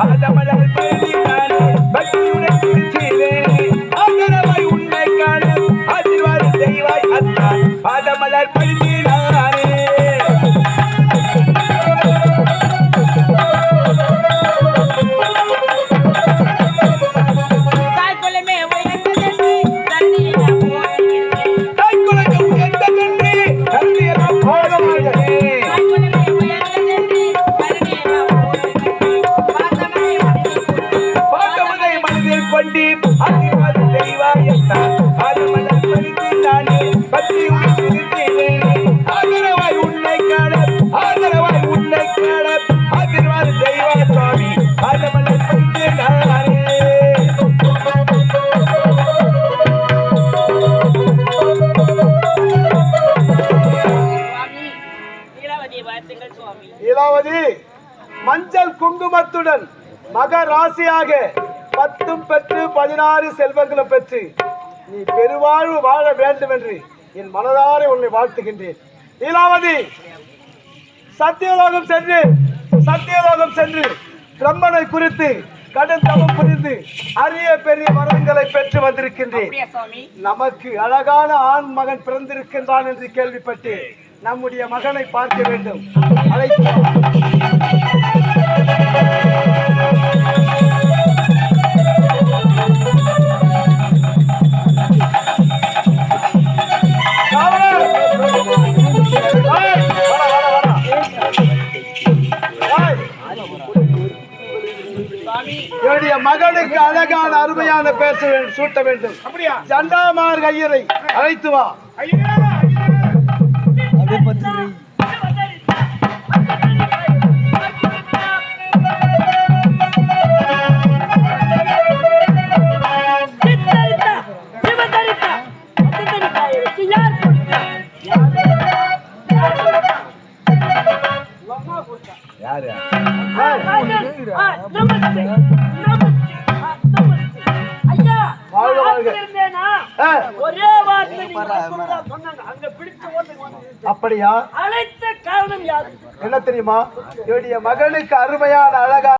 சாமி பாதமலர் பணிந்தானே பக்தியுடன் செய்வேன் ஆதரவாய் உன்னை காண ஆசீர்வாதம் செய்வாய் அத்தான் பாதமலர் கொண்டு ஆசீர்வாதம் செய்வாய் ஆதரவாய் உன்னை காண ஆதரவாய் உன்னை காண சுவாமி சுவாமி நீலாவதியை வாழ்த்துங்கள் சுவாமி. லீலாவதி மஞ்சள் குங்குமத்துடன் மக ராசியாக பத்தும் பெற்று பதினாறு செல்வங்களும் பெற்று நீ பெருவாழ்வு வாழ வேண்டும் என்று என் மனதார உன்னை வாழ்த்துகின்றேன். லீலாவதி சத்தியலோகம் சென்று சத்தியலோகம் சென்று பிரம்மனை குறித்து கடும் தவம் புரிந்து அரிய பெரிய வரங்களை பெற்று வந்திருக்கின்றேன். நமக்கு அழகான ஆண் மகன் பிறந்திருக்கின்றான் என்று கேள்விப்பட்டு நம்முடைய மகனை பார்க்க வேண்டும். அழைத்து என்னுடைய மகனுக்கு அழகான அருமையான பேச வேண்டும் சூட்ட வேண்டும். அப்படியா? ஜண்டாமார் ஐயரை அழைத்து வா. சித்தரித்தா வந்து அப்படியா? அழைத்த காரணம் யாரு? என்ன தெரியுமா? என்னுடைய மகனுக்கு அருமையான அழகான